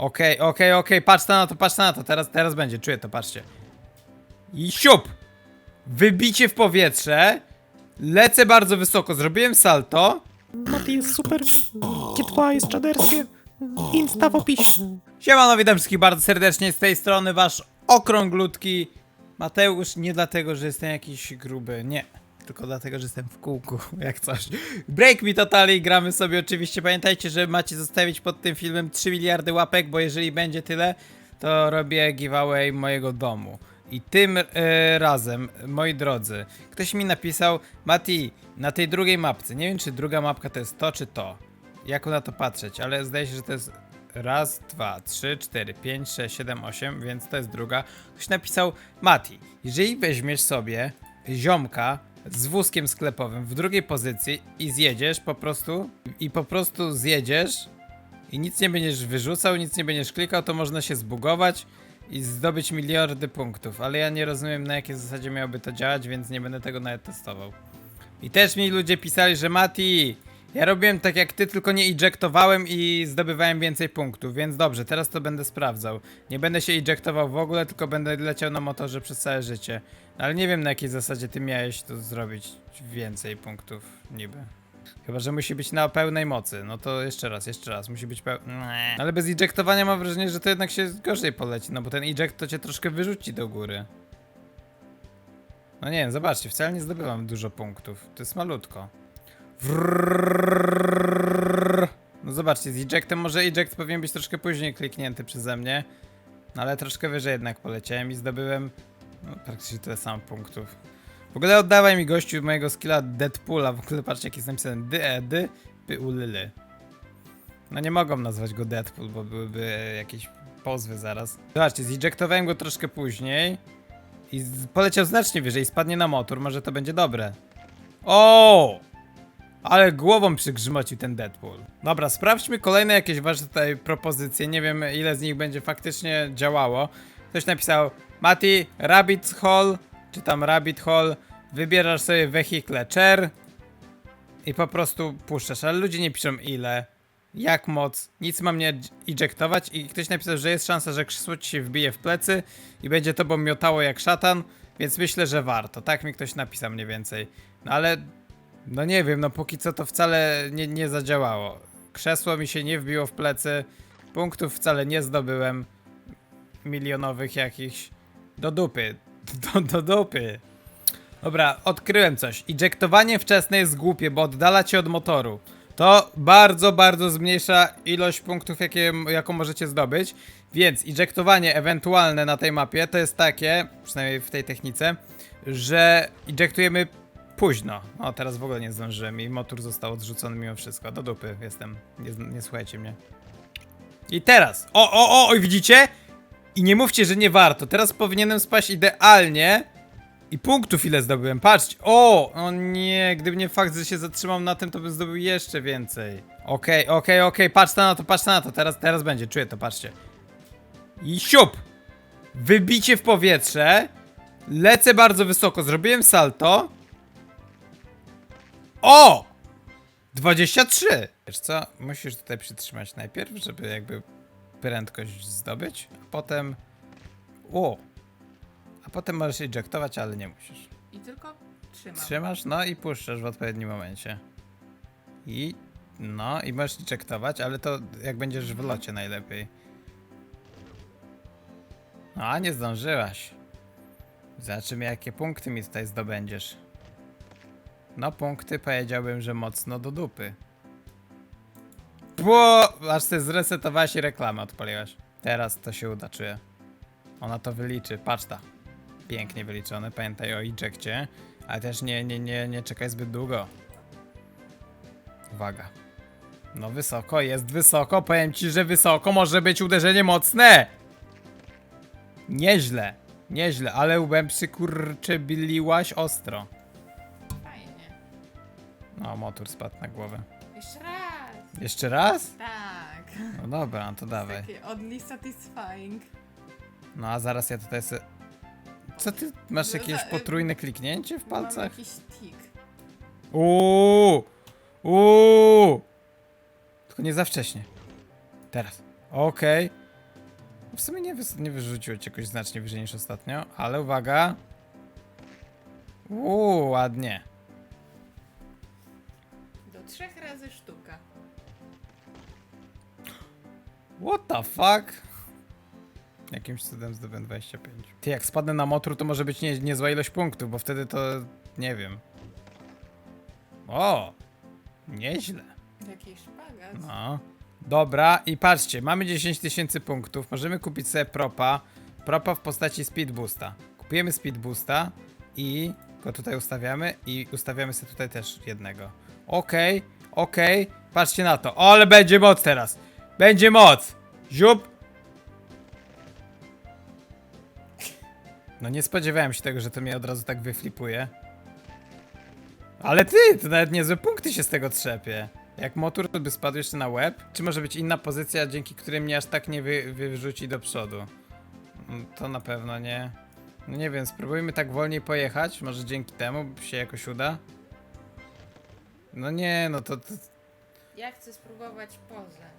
Okej, okej, okej, patrz na to, patrz na to, teraz, teraz będzie, czuję to, patrzcie. I siup! Wybicie w powietrze, lecę bardzo wysoko, zrobiłem salto. Mati jest super. G2 jest czaderskie. Insta w opisie. Siemano, witam wszystkich bardzo serdecznie, z tej strony wasz okrąglutki Mateusz, nie dlatego, że jestem jakiś gruby, nie. Tylko dlatego, że jestem w kółku, jak coś. Break me totally, gramy sobie oczywiście. Pamiętajcie, że macie zostawić pod tym filmem 3 miliardy łapek, bo jeżeli będzie tyle, to robię giveaway mojego domu. I tym e, razem, moi drodzy, ktoś mi napisał, Mati, na tej drugiej mapce, nie wiem czy druga mapka to jest to czy to, jak na to patrzeć, ale zdaje się, że to jest raz, dwa, trzy, cztery, pięć, sześć, siedem, osiem, więc to jest druga. Ktoś napisał, Mati, jeżeli weźmiesz sobie ziomka z wózkiem sklepowym w drugiej pozycji i zjedziesz po prostu, i po prostu zjedziesz i nic nie będziesz wyrzucał, nic nie będziesz klikał, to można się zbugować i zdobyć miliardy punktów, ale ja nie rozumiem na jakiej zasadzie miałoby to działać, więc nie będę tego nawet testował. I też mi ludzie pisali, że Mati, ja robiłem tak jak ty, tylko nie ejektowałem i zdobywałem więcej punktów, więc dobrze, teraz to będę sprawdzał. Nie będę się ejektował w ogóle, tylko będę leciał na motorze przez całe życie. No, ale nie wiem na jakiej zasadzie ty miałeś to zrobić więcej punktów, niby. Chyba, że musi być na pełnej mocy. No to jeszcze raz, jeszcze raz. Musi być pełny. Ale bez ejektowania mam wrażenie, że to jednak się gorzej poleci. No bo ten eject to cię troszkę wyrzuci do góry. No nie wiem, zobaczcie, wcale nie zdobywam dużo punktów. To jest malutko. Wrrrr. No zobaczcie, z ejectem może eject powinien być troszkę później kliknięty przeze mnie. No ale troszkę wyżej jednak poleciałem i zdobyłem no, praktycznie tyle samo punktów. W ogóle oddawaj mi gościu mojego skilla Deadpoola. W ogóle patrzcie, jak jest napisane dy, e, dy, py, u, ly, ly. No nie mogą nazwać go Deadpool, bo byłyby jakieś pozwy zaraz. Zobaczcie, zejektowałem go troszkę później i poleciał znacznie wyżej, spadnie na motor, może to będzie dobre. O! Ale głową przygrzmocił ten Deadpool. Dobra, sprawdźmy kolejne jakieś wasze tutaj propozycje. Nie wiem ile z nich będzie faktycznie działało. Ktoś napisał Mati, Rabbit Hole, czy tam Rabbit Hole, wybierasz sobie wehikle Chair i po prostu puszczasz, ale ludzie nie piszą ile, jak moc, nic mam nie ejectować i ktoś napisał, że jest szansa, że krzesło ci się wbije w plecy i będzie tobą miotało jak szatan, więc myślę, że warto. Tak mi ktoś napisał mniej więcej. No ale, no nie wiem, no póki co to wcale nie, nie zadziałało. Krzesło mi się nie wbiło w plecy, punktów wcale nie zdobyłem, milionowych jakichś. Do dupy, do, do dupy. Dobra, odkryłem coś. Ejectowanie wczesne jest głupie, bo oddala cię od motoru. To bardzo, bardzo zmniejsza ilość punktów, jakie, jaką możecie zdobyć. Więc ejectowanie ewentualne na tej mapie to jest takie, przynajmniej w tej technice, że ejektujemy późno. O, teraz w ogóle nie zdążyłem i motor został odrzucony mimo wszystko. Do dupy jestem. Nie, nie słuchajcie mnie. I teraz. O, o, o, oj, widzicie? I nie mówcie, że nie warto. Teraz powinienem spaść idealnie. I punktów ile zdobyłem, patrzcie. O! O nie, gdyby nie fakt, że się zatrzymał na tym, to bym zdobył jeszcze więcej. Okej, okej, okej, patrz na to, patrz na to. Teraz, teraz będzie, czuję to, patrzcie. I siup! Wybicie w powietrze. Lecę bardzo wysoko, zrobiłem salto. O! 23! Wiesz co, musisz tutaj przytrzymać najpierw, żeby jakby prędkość zdobyć, a potem... O! A potem możesz ejectować, ale nie musisz. I tylko trzymam. Trzymasz, no i puszczasz w odpowiednim momencie. I... No, i możesz ejectować, ale to jak będziesz w locie najlepiej. No, a nie zdążyłaś. Zobaczymy, jakie punkty mi tutaj zdobędziesz. No, punkty powiedziałbym, że mocno do dupy. Bo aż ty zresetowałaś i reklamę odpaliłaś. Teraz to się uda, czuję. Ona to wyliczy, patrz ta. Pięknie wyliczone, pamiętaj o ejectie, ale też nie, nie, nie, nie czekaj zbyt długo. Uwaga. No wysoko, jest wysoko, powiem ci, że wysoko może być uderzenie mocne! Nieźle, nieźle, ale łbem przykurczybiliłaś ostro. No, motor spadł na głowę. Jeszcze raz. Jeszcze raz? Tak. No dobra, no to dawaj. Takie oddly satisfying. No a zaraz ja tutaj se... Co ty, masz No, jakieś potrójne kliknięcie w Mam palcach? jakiś tik. Uuu! Uuu! Tylko nie za wcześnie. Teraz. Okej. w sumie nie, wys- nie wyrzuciło cię jakoś znacznie wyżej niż ostatnio, ale uwaga. Uuu, ładnie. Trzech razy sztuka. What the fuck? Jakimś cudem zdobyłem 25. Ty, jak spadnę na motor, to może być nie, niezła ilość punktów, bo wtedy to... nie wiem. O! Nieźle. Jakiś szpagat. No. Dobra, i patrzcie, mamy 10 tysięcy punktów, możemy kupić sobie propa, propa w postaci speed boosta. Kupujemy speed boosta i go tutaj ustawiamy i ustawiamy sobie tutaj też jednego. Okej, okej, patrzcie na to, ale będzie moc teraz, będzie moc, ziup. No nie spodziewałem się tego, że to mnie od razu tak wyflipuje. Ale ty, to nawet niezłe punkty się z tego trzepie. Jak motor by spadł jeszcze na łeb? Czy może być inna pozycja, dzięki której mnie aż tak nie wy, wyrzuci do przodu? Mm, To na pewno nie. No nie wiem, spróbujmy tak wolniej pojechać. Może dzięki temu się jakoś uda? No nie, no to, to Ja chcę spróbować pozę.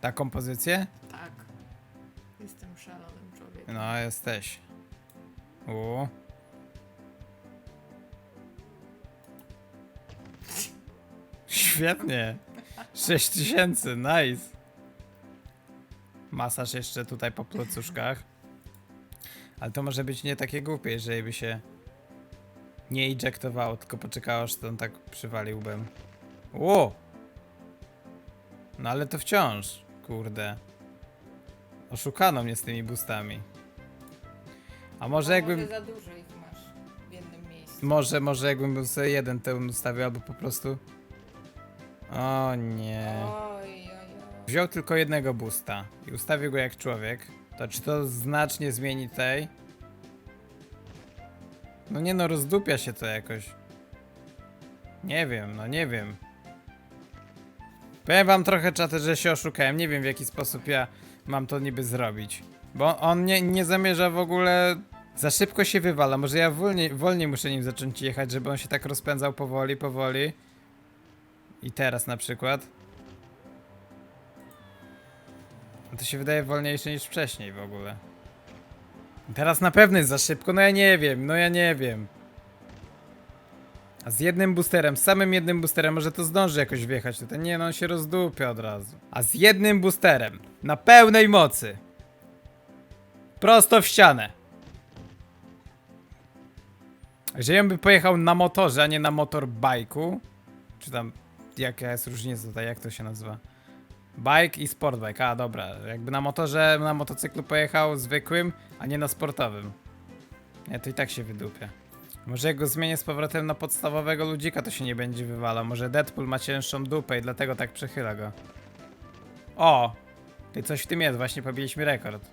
taką pozycję? Tak. Jestem szalonym człowiekiem. No, jesteś. U. Świetnie. 6000, nice. Masaż jeszcze tutaj po placuszkach. Ale to może być nie takie głupie, jeżeli by się nie ejectowało, tylko poczekało, aż to on tak przywalił łbem. Ło! No ale to wciąż, kurde. Oszukano mnie z tymi boostami. A może A jakbym... Może za dużo ich masz w jednym miejscu. Może, może jakbym był sobie jeden ten ustawił, albo po prostu... O nie. Oj, oj, oj. Wziął tylko jednego boosta i ustawił go jak człowiek. To czy to znacznie zmieni tej? No nie no, rozdupia się to jakoś. Nie wiem, no nie wiem. Powiem wam trochę czaty, że się oszukałem. Nie wiem w jaki sposób ja mam to niby zrobić. Bo on nie, nie zamierza w ogóle... Za szybko się wywala. Może ja wolniej, wolniej muszę nim zacząć jechać, żeby on się tak rozpędzał powoli, powoli. I teraz na przykład. To się wydaje wolniejsze niż wcześniej w ogóle. Teraz na pewno jest za szybko, no ja nie wiem, no ja nie wiem. A z jednym boosterem, z samym jednym boosterem, może to zdąży jakoś wjechać tutaj. Nie, no on się rozdupia od razu. A z jednym boosterem, na pełnej mocy. Prosto w ścianę. Jeżeli on by pojechał na motorze, a nie na motorbajku, czy tam, jaka jest różnica tutaj, jak to się nazywa? Bike i sportbike, a dobra. Jakby na motorze, na motocyklu pojechał zwykłym, a nie na sportowym. Nie, to i tak się wydupia. Może jak go zmienię z powrotem na podstawowego ludzika, to się nie będzie wywalał. Może Deadpool ma cięższą dupę i dlatego tak przechyla go. O! Ty coś w tym jest, właśnie pobiliśmy rekord.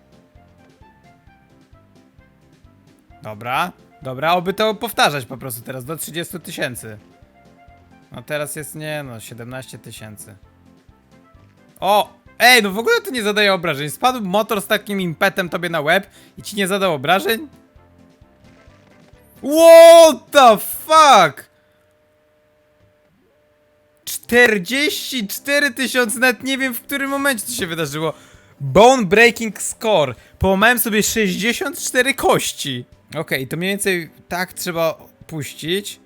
Dobra, dobra, oby to powtarzać po prostu teraz do 30 tysięcy. No teraz jest, nie no, 17 tysięcy. O! Ej, no w ogóle to nie zadaje obrażeń. Spadł motor z takim impetem tobie na łeb i ci nie zadał obrażeń? What the fuck? 44 tysiące, nawet nie wiem w którym momencie to się wydarzyło. Bone Breaking Score. Połamałem sobie 64 kości. Okej, to mniej więcej tak trzeba puścić.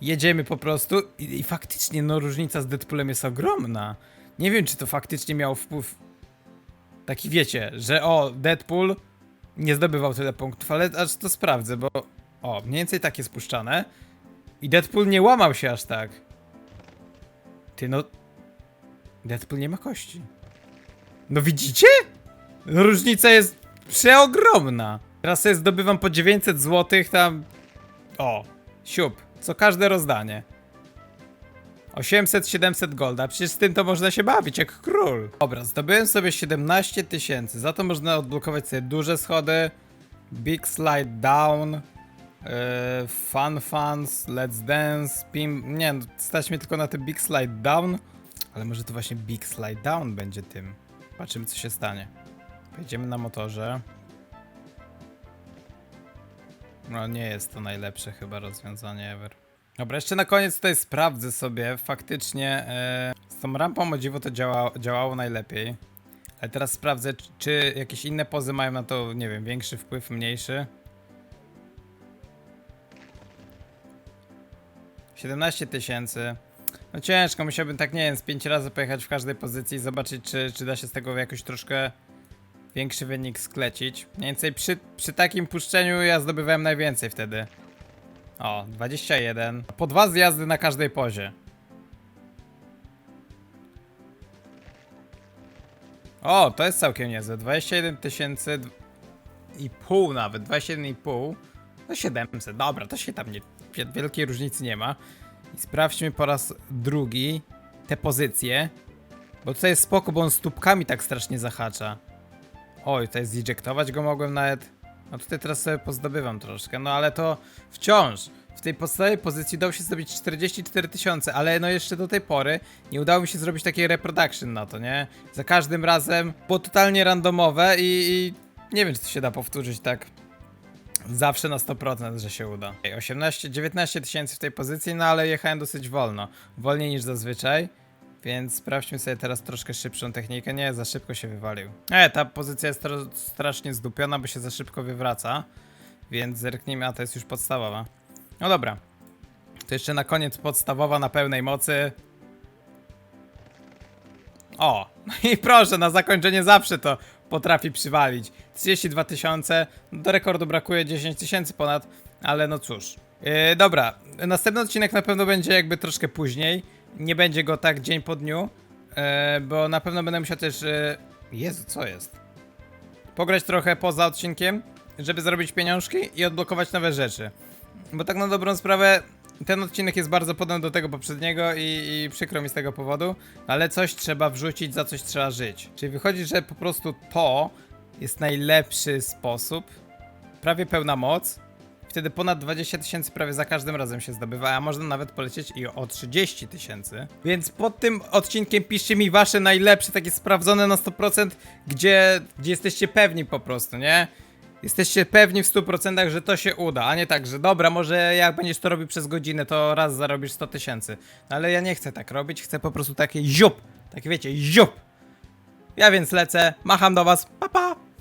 Jedziemy po prostu i, i faktycznie, no różnica z Deadpoolem jest ogromna. Nie wiem, czy to faktycznie miało wpływ. Taki wiecie, że o, Deadpool nie zdobywał tyle punktów, ale aż to sprawdzę, bo. O, mniej więcej tak jest puszczane. I Deadpool nie łamał się aż tak. Ty no. Deadpool nie ma kości. No widzicie? Różnica jest przeogromna. Teraz sobie zdobywam po 900 zł tam. O, siup. Co każde rozdanie. 800-700 golda, przecież z tym to można się bawić jak król. Dobra, zdobyłem sobie 17 tysięcy, za to można odblokować sobie duże schody, Big Slide Down, yy, Fun Funs, Let's Dance, Pim... Nie, no, stać mnie tylko na ten Big Slide Down, ale może to właśnie Big Slide Down będzie tym. Zobaczymy co się stanie. Pojedziemy na motorze. No nie jest to najlepsze chyba rozwiązanie ever. Dobra, jeszcze na koniec tutaj sprawdzę sobie faktycznie. E, z tą rampą o dziwo to działa, działało najlepiej. Ale teraz sprawdzę, czy- czy jakieś inne pozy mają na to, nie wiem, większy wpływ, mniejszy. 17 tysięcy. No ciężko, musiałbym tak, nie wiem, z 5 razy pojechać w każdej pozycji i zobaczyć, czy, czy da się z tego jakoś troszkę większy wynik sklecić. Mniej więcej przy, przy takim puszczeniu ja zdobywałem najwięcej wtedy. O, 21. Po dwa zjazdy na każdej pozie. O, to jest całkiem niezłe. 21 tysięcy i pół nawet. 21,5. No 700. Dobra, to się tam nie... wie- Wielkiej różnicy nie ma. I sprawdźmy po raz drugi te pozycje. Bo tutaj jest spoko, bo on stópkami tak strasznie zahacza. Oj, tutaj zejektować go mogłem nawet. No tutaj teraz sobie pozdobywam troszkę, no ale to wciąż. W tej podstawowej pozycji udało się zrobić 44 tysiące, ale no jeszcze do tej pory nie udało mi się zrobić takiej reproduction na to, nie? Za każdym razem było totalnie randomowe i, i nie wiem, czy to się da powtórzyć tak zawsze na 100%, że się uda. Ej, 18, 19 tysięcy w tej pozycji, no ale jechałem dosyć wolno. Wolniej niż zazwyczaj. Więc sprawdźmy sobie teraz troszkę szybszą technikę. Nie, za szybko się wywalił. E, ta pozycja jest strasznie zdupiona, bo się za szybko wywraca. Więc zerknijmy, a to jest już podstawowa. No dobra. To jeszcze na koniec podstawowa na pełnej mocy. O, i proszę, na zakończenie zawsze to potrafi przywalić. 32 tysiące, do rekordu brakuje 10 tysięcy ponad, ale no cóż. Yy, dobra, następny odcinek na pewno będzie jakby troszkę później. Nie będzie go tak dzień po dniu, yy, bo na pewno będę musiał też... Yy... Jezu, co jest? Pograć trochę poza odcinkiem, żeby zrobić pieniążki i odblokować nowe rzeczy. Bo tak na dobrą sprawę, ten odcinek jest bardzo podobny do tego poprzedniego i, i przykro mi z tego powodu, ale coś trzeba wrzucić, za coś trzeba żyć. Czyli wychodzi, że po prostu to jest najlepszy sposób, prawie pełna moc, wtedy ponad 20 tysięcy prawie za każdym razem się zdobywa, a można nawet polecieć i o 30 tysięcy. Więc pod tym odcinkiem piszcie mi wasze najlepsze, takie sprawdzone na 100%, gdzie, gdzie jesteście pewni po prostu, nie? Jesteście pewni w 100%, że to się uda, a nie tak, że dobra, może jak będziesz to robił przez godzinę, to raz zarobisz 100 tysięcy. No ale ja nie chcę tak robić, chcę po prostu takie ziup, takie wiecie, ziup. Ja więc lecę, macham do was, pa pa!